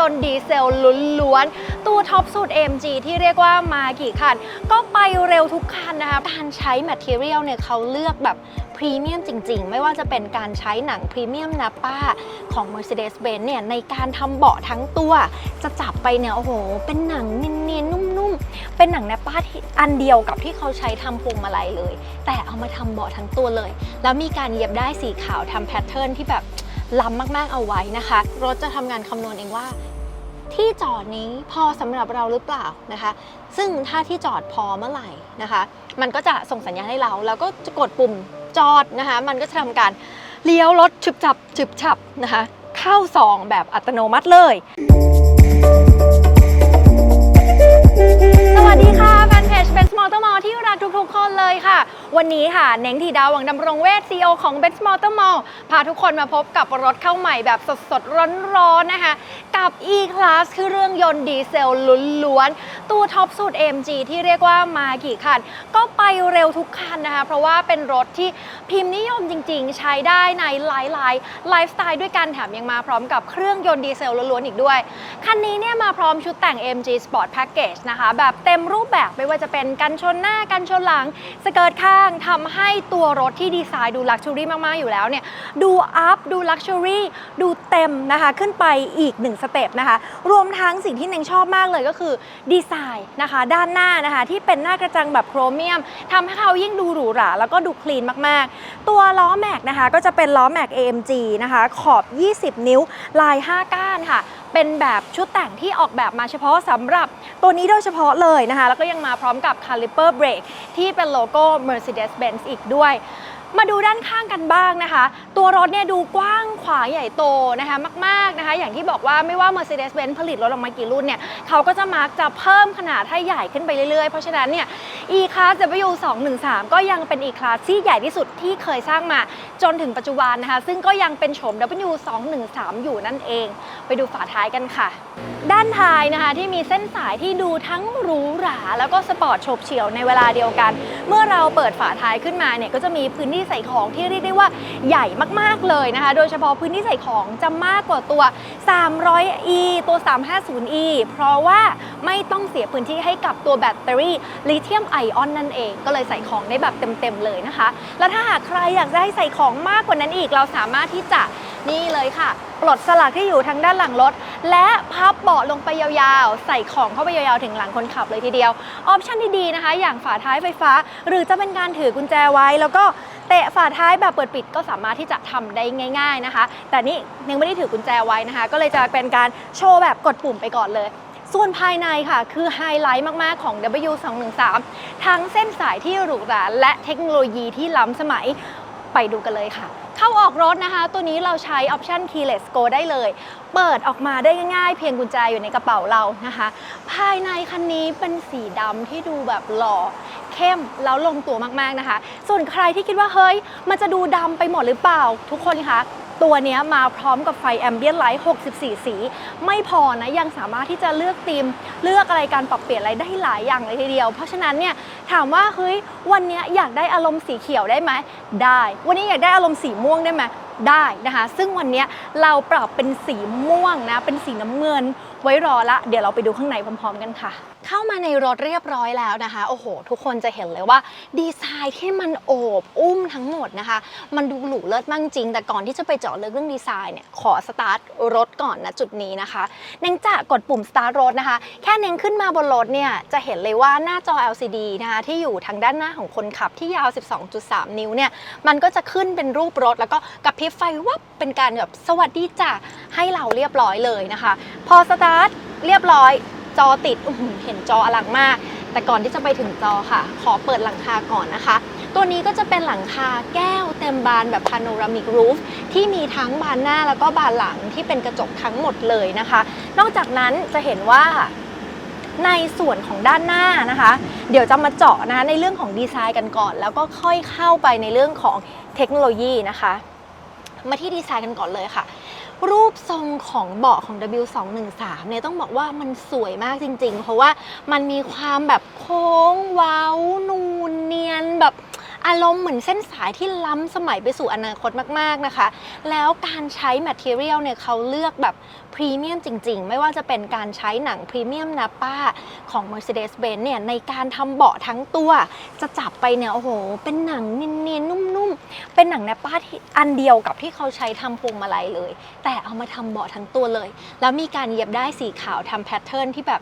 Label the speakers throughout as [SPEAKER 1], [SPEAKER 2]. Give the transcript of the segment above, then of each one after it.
[SPEAKER 1] ยนต์ดีเซลล้วนๆตัวท็อปสุด AMG ที่เรียกว่ามากี่คัน ก็ไปเร็วทุกคันนะคะการใช้ Material เนี่ยเขาเลือกแบบพรีเมียมจริง ๆ ไม่ว่าจะเป็นการใช้หนังพรีเมียมนาป้าของ Mercedes-Benz เนี่ยในการทำเบาะทั้งตัวจะจับไปเนี่ยโอ้โห เป็นหนังเนียนๆนุ่มๆ เป็นหนังนาป้าที่อันเดียวกับที่เขาใช้ทำพวงมาลัยเลย แต่เอามาทำเบาะทั้งตัวเลย แล้วมีการเย็บได้สีขาวทำแพทเทิร์นที่แบบล้ำมากๆเอาไว้นะคะ รถจะทำงานคำนวณเองว่า ที่จอดนี้พอสำหรับเราหรือเปล่านะคะ ซึ่งถ้าที่จอดพอเมื่อไหร่นะคะ มันก็จะส่งสัญญาณให้เรา แล้วก็จะกดปุ่มจอดนะคะ มันก็จะทำการเลี้ยวรถฉึบฉับฉึบฉับนะคะ เข้าซองแบบอัตโนมัติเลย สวัสดีค่ะ วันนี้ค่ะเน้งทีดาวหวังดำรงเวท CEO ของ b e n s m o t o r Mall พาทุกคนมาพบกับรถเข้าใหม่แบบสดๆ ร้อนๆ นะคะ กับ E-Class คือเรื่องยนต์ดีเซลล้วนๆตัวท็อปสุด AMG ที่เรียกว่ามากี่คัน ก็ไปเร็วทุกคันนะคะ เพราะว่าเป็นรถที่พิมพ์นิยมจริงๆ ใช้ได้ในหลายๆไลฟ์สไตล์ด้วยกันแถมยังมาพร้อมกับเครื่องยนต์ดีเซลล้วนๆ อีกด้วย คันนี้เนี่ยมาพร้อมชุดแต่ง AMG Sport Package นะคะ แบบเต็มรูปแบบไม่ว่าจะเป็นกันชนหน้ากันชนหลังสเกิร์ตข้างทำให้ตัวรถที่ดีไซน์ดูลักชัวรี่มาก ๆ อยู่แล้วเนี่ยดูอัพดูลักชัวรี่ดูเต็มนะคะขึ้นไปอีกหนึ่งสเต็ปนะคะรวมทั้งสิ่งที่เนงชอบมากเลยก็คือดีไซน์นะคะด้านหน้านะคะที่เป็นหน้ากระจังแบบโครเมียมทำให้เขายิ่งดูหรูหราแล้วก็ดูคลีนมาก ๆ ตัวล้อแม็กนะคะก็จะเป็นล้อแม็ก AMG นะคะขอบ 20 นิ้วลาย 5 ก้านค่ะ เป็นแบบชุดแต่งที่ออกแบบมาเฉพาะสำหรับตัวนี้โดยเฉพาะเลยนะคะ แล้วก็ยังมาพร้อมกับ Caliper Brake ที่เป็นโลโก้ Mercedes-Benz อีกด้วย มาดูด้านข้างกันบ้างนะคะ ตัวรถเนี่ยดูกว้างขวางใหญ่โตนะคะมากๆนะคะ อย่างที่บอกว่าไม่ว่า Mercedes-Benz ผลิตรถออกมากี่รุ่นเนี่ยเขาก็จะมักจะเพิ่มขนาดให้ใหญ่ขึ้นไปเรื่อยๆ เพราะฉะนั้นเนี่ย E-Class W213 ก็ยังเป็น E-Class ที่ใหญ่ที่สุดที่เคยสร้างมาจนถึงปัจจุบันนะคะ ซึ่งก็ยังเป็นโฉม W213 อยู่นั่นเอง ไปดูฝาท้ายกันค่ะ ด้านท้ายนะคะที่มีเส้นสายที่ดูทั้งหรูหราแล้วก็สปอร์ตโฉบเฉี่ยวในเวลาเดียวกัน เมื่อเราเปิดฝาท้ายขึ้นมาเนี่ยก็จะมีพื้นที่ใส่ของที่เรียกได้ว่าใหญ่มากๆเลยนะคะ โดยเฉพาะพื้นที่ใส่ของจะมากกว่าตัว 300e ตัว 350e เพราะว่าไม่ต้องเสียพื้นที่ให้กับตัวแบตเตอรี่ลิเธียมไอออนนั่นเอง ก็เลยใส่ของได้แบบเต็มๆเลยนะคะ แล้วถ้าหากใครอยากจะให้ใส่ของมากกว่านั้นอีกเราสามารถที่จะนี่เลยค่ะ ปลดสลักที่อยู่ทางด้านหลังรถ และพับเบาะลงไปยาวๆ ใส่ของเข้าไปยาวๆ ถึงหลังคนขับเลยทีเดียว ออปชันที่ดีนะคะ อย่างฝาท้ายไฟฟ้า หรือจะเป็นการถือกุญแจไว้แล้วก็ เตะฝาท้ายแบบเปิดปิดก็สามารถที่จะทำได้ง่าย ๆนะคะ แต่นี่ยังไม่ได้ถือกุญแจไว้นะคะ ก็เลยจะเป็นการโชว์แบบกดปุ่มไปก่อนเลย ส่วนภายในค่ะ คือไฮไลท์มาก ๆ ของ W213 ทั้งเส้นสายที่หรูหราและเทคโนโลยีที่ล้ำสมัยไปดูกันเลยค่ะ เข้าออกรถนะคะ ตัวนี้เราใช้ออปชัน Keyless Go ได้เลย เปิดออกมาได้ง่ายๆ เพียงกุญแจอยู่ในกระเป๋าเรานะคะ ภายในคันนี้เป็นสีดำที่ดูแบบหล่อ เข้มแล้วลงตัวมากๆนะคะ ส่วนใครที่คิดว่าเฮ้ย มันจะดูดำไปหมดหรือเปล่า ทุกคนคะตัวนี้มาพร้อมกับไฟแอมเบียนไลท์ 64 สี ไม่พอนะ ยังสามารถที่จะเลือกธีม เลือกอะไรการปรับเปลี่ยนอะไรได้หลายอย่างเลยทีเดียว เพราะฉะนั้นเนี่ยถามว่าเฮ้ยวันนี้อยากได้อารมณ์สีเขียวได้ไหมได้ วันนี้อยากได้อารมณ์สีม่วงได้ไหมได้นะคะ ซึ่งวันนี้เราปรับเป็นสีม่วงนะ เป็นสีน้ำเงิน ไว้รอละ เดี๋ยวเราไปดูข้างในพร้อม ๆ กันค่ะ เข้ามาในรถเรียบร้อยแล้วนะคะ โอ้โห ทุกคนจะเห็นเลยว่าดีไซน์ที่มันโอบอุ้มทั้งหมดนะคะ มันดูหรูเลิศมากจริง แต่ก่อนที่จะไปเจาะลึกเรื่องดีไซน์เนี่ย ขอสตาร์ทรถก่อนนะจุดนี้นะคะเน่งจะกดปุ่มสตาร์ทรถนะคะ แค่เน่งขึ้นมาบนรถเนี่ยจะเห็นเลยว่าหน้าจอ LCD นะคะที่อยู่ทางด้านหน้าของคนขับที่ยาว 12.3 นิ้วเนี่ย มันก็จะขึ้นเป็นรูปรถ แล้วก็กระพริบไฟวับเป็นการแบบสวัสดีจ้ะ ให้เราเรียบร้อยเลยนะคะ พอสตาร์ทเรียบร้อยจอติดเห็นจออลังมาก แต่ก่อนที่จะไปถึงจอค่ะ ขอเปิดหลังคาก่อนนะคะ ตัวนี้ก็จะเป็นหลังคาแก้วเต็มบานแบบพาโนรามิกรูฟที่มีทั้งบานหน้าแล้วก็บานหลังที่เป็นกระจกทั้งหมดเลยนะคะ นอกจากนั้นจะเห็นว่าในส่วนของด้านหน้านะคะ เดี๋ยวจะมาเจาะนะคะในเรื่องของดีไซน์กันก่อน แล้วก็ค่อยเข้าไปในเรื่องของเทคโนโลยีนะคะ มาที่ดีไซน์กันก่อนเลยค่ะ รูปทรงของเบาะของ W213 เนี่ยต้องบอกว่ามันสวยมากจริง ๆ เพราะว่ามันมีความแบบโค้งเว้า นูนเนียนแบบ อารมณ์เหมือนเส้นสายที่ล้ำสมัยไปสู่อนาคตมาก ๆ นะคะ แล้วการใช้ Material เนี่ยเขาเลือกแบบพรีเมียมจริง ๆ ไม่ว่าจะเป็นการใช้หนังพรีเมียมนาป้าของ Mercedes-Benz เนี่ยในการทำเบาะทั้งตัวจะจับไปเนี่ยโอ้โห เป็นหนังเนียนๆนุ่มๆ เป็นหนังนาป้าที่อันเดียวกับที่เขาใช้ทำพวงมาลัยเลย แต่เอามาทำเบาะทั้งตัวเลย แล้วมีการเย็บได้สีขาวทำแพทเทิร์นที่แบบ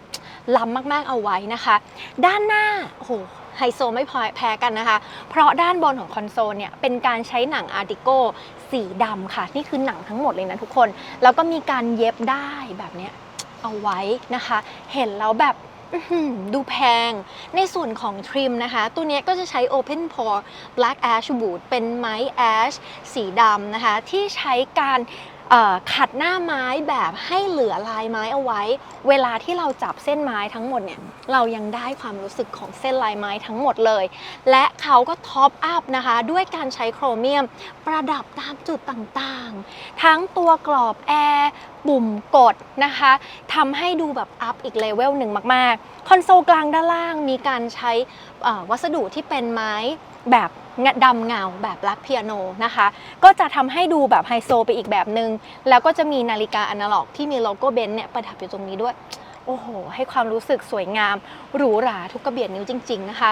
[SPEAKER 1] ล้ำมากๆเอาไว้นะคะ ด้านหน้าโอ้โห ไฮโซไม่พอแพ้กันนะคะ เพราะด้านบนของคอนโซลเนี่ยเป็นการใช้หนังอาร์ติโกสีดำค่ะ นี่คือหนังทั้งหมดเลยนะทุกคน แล้วก็มีการเย็บได้แบบเนี้ยเอาไว้นะคะ เห็นแล้วแบบอื้อหือดูแพง ในส่วนของทริมนะคะ ตัวเนี้ยก็จะใช้ Open Pore Black Ash Wood เป็นไม้ ash สีดำนะคะ ที่ใช้การ ขัดหน้าไม้แบบให้เหลือลายไม้เอาไว้ เวลาที่เราจับเส้นไม้ทั้งหมดเนี่ยเรายังได้ความรู้สึกของเส้นลายไม้ทั้งหมดเลย และเขาก็ท็อปอัพนะคะ ด้วยการใช้โครเมียม ประดับตามจุดต่างๆ ทั้งตัวกรอบแอร์ปุ่มกดนะคะทำให้ดูแบบอัพอีกเลเวลหนึ่งมากๆ คอนโซลกลางด้านล่างมีการใช้วัสดุที่เป็นไม้แบบ ดำเงาแบบลักเปียโนนะคะ ก็จะทำให้ดูแบบไฮโซไปอีกแบบหนึง่งแล้วก็จะมีนาฬิกาอนาล็อกที่มีโลโก้เบนซ์เนี่ยประดับอยู่ตรงนี้ด้วย โอ้โห ให้ความรู้สึกสวยงามหรูหราทุกกระเบียดนิ้วจริง ๆ นะคะ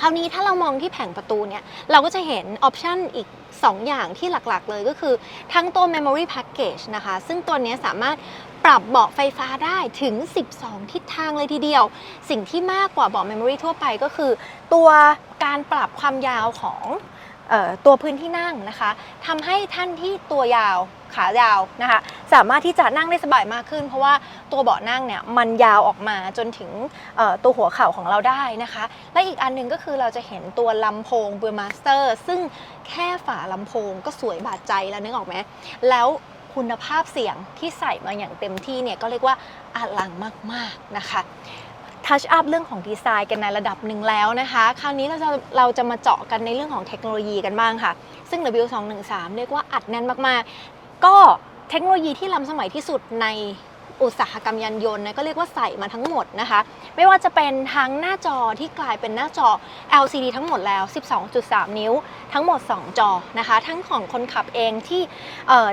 [SPEAKER 1] คราวนี้ถ้าเรามองที่แผงประตูเนี่ย เราก็จะเห็นออปชันอีก 2 อย่างที่หลักๆ เลยก็คือทั้งตัว Memory Package นะคะ ซึ่งตัวนี้สามารถปรับเบาะไฟฟ้าได้ถึง 12 ทิศทางเลยทีเดียว สิ่งที่มากกว่าเบาะ Memory ทั่วไปก็คือ ตัวการปรับความยาวของออตัวพื้นที่นั่งนะคะทำให้ท่านที่ตัวยาว ขายาวนะคะ สามารถที่จะนั่งได้สบายมากขึ้น เพราะว่าตัวเบาะนั่งเนี่ยมันยาวออกมาจนถึงตัวหัวเข่าของเราได้นะคะ และอีกอันหนึงก็คือเราจะเห็นตัวลำโพงเบอร์มาสเตอร์ซึ่งแค่ฝาลำโพงก็สวยบาดใจแล้วนึกออกไหมแล้วคุณภาพเสียงที่ใส่มาอย่างเต็มที่เนี่ยก็เรียกว่าอลังมากๆนะคะทัชอัพเรื่องของดีไซน์กันในระดับหนึ่งแล้วนะคะ คราวนี้เราจะเราจะมาเจาะกันในเรื่องของเทคโนโลยีกันบ้างค่ะ ซึ่ง W213 เรียกว่าอัดแน่นมาก ๆ ก็เทคโนโลยีที่ล้ำสมัยที่สุดในอุตสาหกรรมยานยนต์นะก็เรียกว่าใส่มาทั้งหมดนะคะ ไม่ว่าจะเป็นทั้งหน้าจอที่กลายเป็นหน้าจอ LCD ทั้งหมดแล้ว 12.3 นิ้ว ทั้งหมด 2 จอนะคะ ทั้งของคนขับเองที่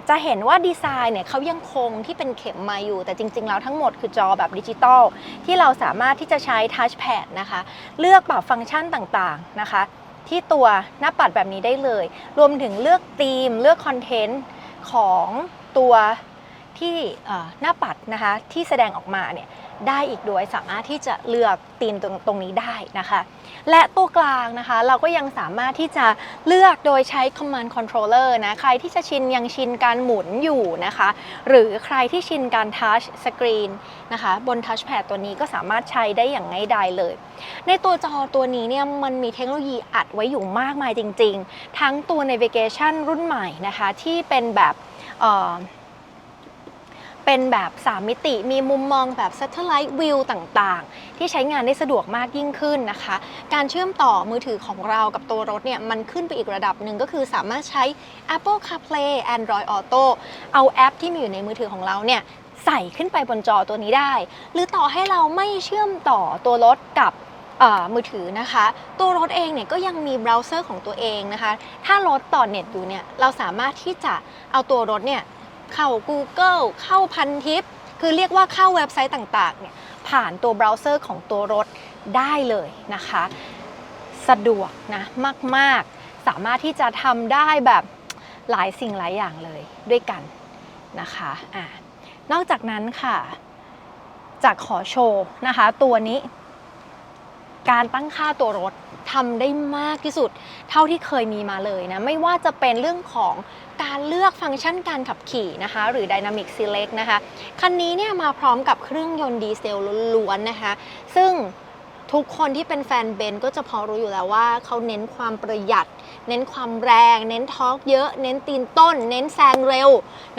[SPEAKER 1] จะเห็นว่าดีไซน์เนี่ยเขายังคงที่เป็นเข็มมาอยู่ แต่จริง ๆ แล้วทั้งหมดคือจอแบบดิจิตอลที่เราสามารถที่จะใช้ทัชแพดนะคะ เลือกปรับฟังก์ชันต่างๆนะคะ ที่ตัวหน้าปัดแบบนี้ได้เลย รวมถึงเลือกธีม เลือกคอนเทนต์ ของตัว ที่หน้าปัดนะคะที่แสดงออกมาเนี่ยได้อีกด้วยสามารถที่จะเลือกธีมตรงตรงนี้ได้นะคะ และตัวกลางนะคะเราก็ยังสามารถที่จะเลือกโดยใช้ command controller นะใครที่จะชินยังชินการหมุนอยู่นะคะ หรือใครที่ชินการ touch screen นะคะบน touchpad ตัวนี้ก็สามารถใช้ได้อย่างง่ายดายเลย ในตัวจอตัวนี้เนี่ยมันมีเทคโนโลยีอัดไว้อยู่มากมายจริง ๆ ทั้งตัว navigation รุ่นใหม่นะคะที่เป็นแบบเอ่อ เป็นแบบ 3 มิติ มีมุมมองแบบ satellite view ต่างๆ ที่ใช้งานได้สะดวกมากยิ่งขึ้นนะคะ การเชื่อมต่อมือถือของเรากับตัวรถเนี่ย มันขึ้นไปอีกระดับหนึ่งก็คือสามารถใช้ Apple CarPlay Android Auto เอาแอปที่มีอยู่ในมือถือของเราเนี่ยใส่ขึ้นไปบนจอตัวนี้ได้ หรือต่อให้เราไม่เชื่อมต่อตัวรถกับมือถือนะคะ ตัวรถเองเนี่ยก็ยังมีเบราว์เซอร์ของตัวเองนะคะ ถ้ารถต่อเน็ตอยู่เนี่ยเราสามารถที่จะเอาตัวรถเนี่ย เข้า Google เข้าพันทิป คือเรียกว่าเข้าเว็บไซต์ต่างๆเนี่ยผ่านตัวเบราว์เซอร์ของตัวรถได้เลยนะคะ สะดวกนะมากๆ สามารถที่จะทำได้แบบหลายสิ่งหลายอย่างเลยด้วยกันนะคะอะนอกจากนั้นค่ะ จากขอโชว์นะคะตัวนี้ การตั้งค่าตัวรถทำได้มากที่สุด เท่าที่เคยมีมาเลยนะ ไม่ว่าจะเป็นเรื่องของการเลือกฟังก์ชันการขับขี่นะคะ หรือ Dynamic Select นะคะ คันนี้เนี่ยมาพร้อมกับเครื่องยนต์ดีเซลล้วนๆนะคะ ซึ่งทุกคนที่เป็นแฟนเบนก็จะพอรู้อยู่แล้วว่าเขาเน้นความประหยัดเน้นความแรง เน้นทอร์กเยอะ เน้นตีนต้น เน้นแซงเร็ว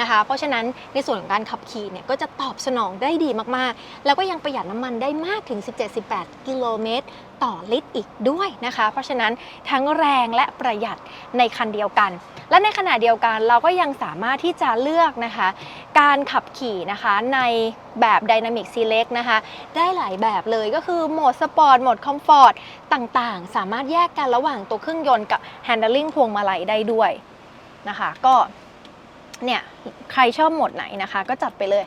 [SPEAKER 1] นะคะ เพราะฉะนั้นในส่วนของการขับขี่เนี่ยก็จะตอบสนองได้ดีมากๆ แล้วก็ยังประหยัดน้ำมันได้มากถึง 17-18 กิโลเมตรต่อลิตรอีกด้วยนะคะ เพราะฉะนั้นทั้งแรงและประหยัดในคันเดียวกัน และในขณะเดียวกันเราก็ยังสามารถที่จะเลือกนะคะ การขับขี่นะคะในแบบ Dynamic Select นะคะ ได้หลายแบบเลยก็คือโหมดสปอร์ตโหมดคอมฟอร์ตต่างๆ สามารถแยกกันระหว่างตัวเครื่องยนต์กับ Handling พวงมาลัยได้ด้วยนะคะก็เนี่ยใครชอบโหมดไหนนะคะก็จัดไปเลย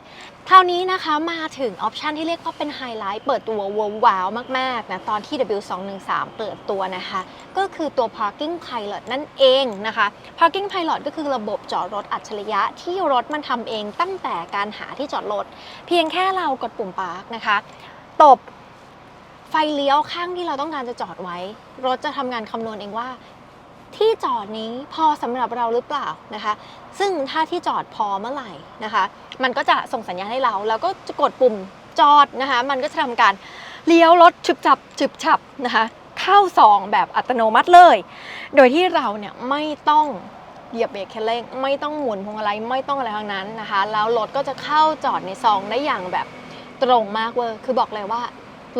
[SPEAKER 1] ครานี้นะคะมาถึงออปชันที่เรียกว่าเป็นไฮไลท์เปิดตัวว้าวๆมากๆนะตอนที่ W213 เปิดตัวนะคะ ก็คือตัว Parking Pilot นั่นเองนะคะ Parking Pilot ก็คือระบบจอดรถอัจฉริยะที่รถมันทำเองตั้งแต่การหาที่จอดรถ เพียงแค่เรากดปุ่ม Park นะคะ ตบไฟเลี้ยวข้างที่เราต้องการจะจอดไว้ รถจะทำงานคำนวณเองว่า ที่จอดนี้พอสำหรับเราหรือเปล่านะคะ ซึ่งถ้าที่จอดพอเมื่อไหร่นะคะ มันก็จะส่งสัญญาณให้เรา แล้วก็จะกดปุ่มจอดนะคะ มันก็จะทำการเลี้ยวรถฉึบฉับฉึบฉับนะคะเข้าซองแบบอัตโนมัติเลย โดยที่เราเนี่ยไม่ต้องเหยียบเบรกแค่เร่งไม่ต้องหมุนพวงมาลัยไม่ต้องอะไรทั้งนั้นนะคะ แล้วรถก็จะเข้าจอดในซองได้อย่างแบบตรงมากเวอร์คือบอกเลยว่า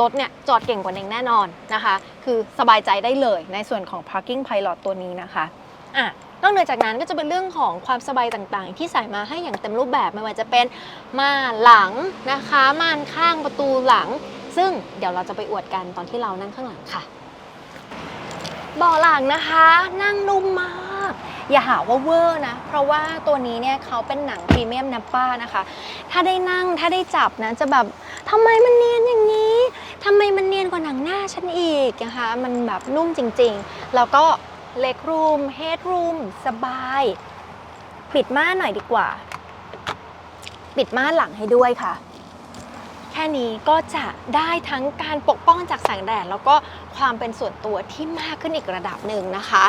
[SPEAKER 1] รถเนี่ยจอดเก่งกว่าเองแน่นอนนะคะ คือสบายใจได้เลยในส่วนของ parking pilot ตัวนี้นะคะอะนอกเหนือจากนั้นก็จะเป็นเรื่องของความสบายต่างๆ ที่ใส่มาให้อย่างเต็มรูปแบบไม่ว่าจะเป็นม่านหลังนะคะม่านข้างประตูหลัง ซึ่งเดี๋ยวเราจะไปอวดกันตอนที่เรานั่งข้างหลังค่ะเบาะหลังนะคะ นั่งนุ่มมาก อย่าหาว่าเวอร์นะ เพราะว่าตัวนี้เนี่ยเขาเป็นหนังพรีเมียมนัปป้านะคะ ถ้าได้นั่งถ้าได้จับนะจะแบบทำไมมันเนียนอย่างนี้ทำไมมันเนียนกว่าหนังหน้าฉันอีกนะคะ มันแบบนุ่มจริงๆ แล้วก็เล็กรูมเฮดรูมสบาย ปิดม่านหน่อยดีกว่า ปิดม่านหลังให้ด้วยค่ะ แค่นี้ก็จะได้ทั้งการปกป้องจากแสงแดด แล้วก็ความเป็นส่วนตัวที่มากขึ้นอีกระดับหนึ่งนะคะ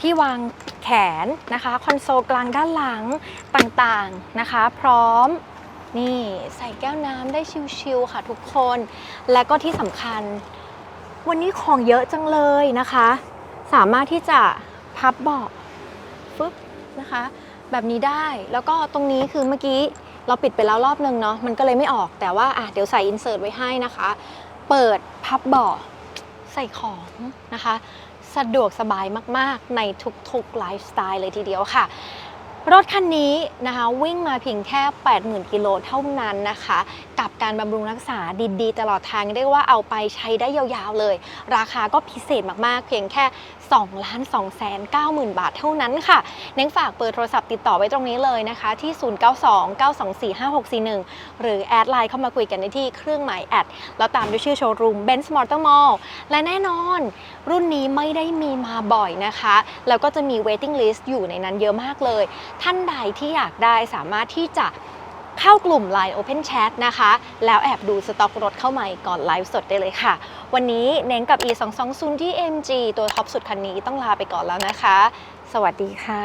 [SPEAKER 1] ที่วางแขนนะคะ คอนโซลกลางด้านหลังต่างๆนะคะ พร้อมนี่ใส่แก้วน้ำได้ชิวๆค่ะทุกคน และก็ที่สำคัญ วันนี้ของเยอะจังเลยนะคะ สามารถที่จะพับเบาะฟึบนะคะ แบบนี้ได้แล้วก็ตรงนี้คือเมื่อกี้ เราปิดไปแล้วรอบนึงเนาะมันก็เลยไม่ออกแต่ว่าอะเดี๋ยวใส่อินเสิร์ตไว้ให้นะคะ เปิดพับเบาะใส่ของนะคะ สะดวกสบายมากๆ ในทุกๆไลฟ์สไตล์เลยทีเดียวค่ะ รถคันนี้นะคะวิ่งมาเพียงแค่ 80,000 กิโลเท่านั้นนะคะ กับการบำรุงรักษาดีๆ ตลอดทางเรียกว่าเอาไปใช้ได้ยาวๆเลย ราคาก็พิเศษมากๆ เพียงแค่ 2 2 9 0 0 0 บาทเท่านั้นค่ะ เน้งฝากเบอร์โทรศัพท์ติดต่อไว้ตรงนี้เลยนะคะ ที่ 0929245641 หรือแอดไลน์เข้ามาคุยกันได้ที่เครื่องหมายแอดแล้วตามด้วยชื่อโชว์รูม Benz Motor Mall และแน่นอน รุ่นนี้ไม่ได้มีมาบ่อยนะคะ แล้วก็จะมี waiting list อยู่ในนั้นเยอะมากเลยท่านใดที่อยากได้สามารถที่จะเข้ากลุ่ม Line Open Chat นะคะ แล้วแอบดูสต็อกรถเข้าม่ก่อนไลฟ์สดได้เลยค่ะ วันนี้เน้นกับ E220 ที่ MG ตัวท็อปสุดคันนี้ต้องลาไปก่อนแล้วนะคะ สวัสดีค่ะ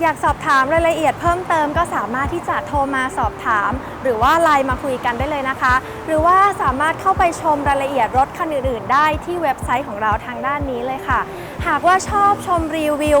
[SPEAKER 2] อยากสอบถามรายละเอียดเพิ่มเติมก็สามารถที่จะโทรมาสอบถาม หรือว่าไลน์มาคุยกันได้เลยนะคะ หรือว่าสามารถเข้าไปชมรายละเอียดรถคันอื่นๆ ได้ที่เว็บไซต์ของเราทางด้านนี้เลยค่ะ หากว่าชอบชมรีวิว